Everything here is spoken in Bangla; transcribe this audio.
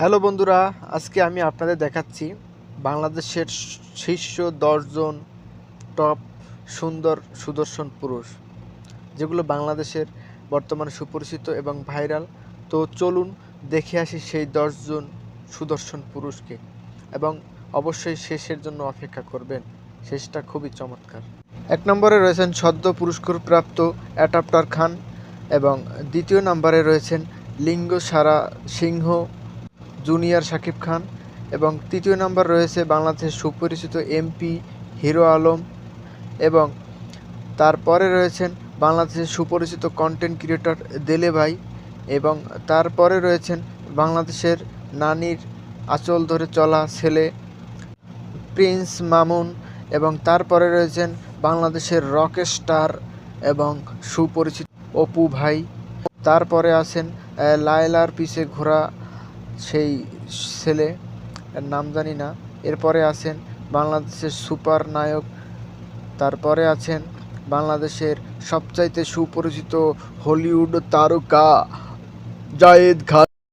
হ্যালো বন্ধুরা, আজকে আমি আপনাদের দেখাচ্ছি বাংলাদেশের শীর্ষ দশজন টপ সুন্দর সুদর্শন পুরুষ, যেগুলো বাংলাদেশের বর্তমানে সুপরিচিত এবং ভাইরাল। তো চলুন দেখে আসি সেই দশজন সুদর্শন পুরুষকে এবং অবশ্যই শেষের জন্য অপেক্ষা করবেন। শেষটা খুবই চমৎকার। এক নম্বরে রয়েছেন সদ্য পুরস্কারপ্রাপ্ত অ্যাডাপ্টার খান এবং দ্বিতীয় নম্বরে রয়েছেন লিঙ্গ সারা সিংহ জুনিয়র শাকিব খান এবং তৃতীয় নাম্বার রয়েছে বাংলাদেশের সুপরিচিত এমপি হিরো আলম এবং তারপরে রয়েছেন বাংলাদেশের সুপরিচিত কন্টেন্ট ক্রিয়েটর দেলে ভাই এবং তারপরে রয়েছেন বাংলাদেশের নানির আঁচল ধরে চলা ছেলে প্রিন্স মামুন এবং তারপরে রয়েছেন বাংলাদেশের রক স্টার এবং সুপরিচিত অপু ভাই। তারপরে আছেন লায়লার পিছে ঘোরা সেই ছেলে নাম জানি না। এরপরে আছেন বাংলাদেশের সুপার নায়ক, তারপরে আছেন বাংলাদেশের সবচাইতে সুপরিচিত হলিউড তারকা জায়েদ খান।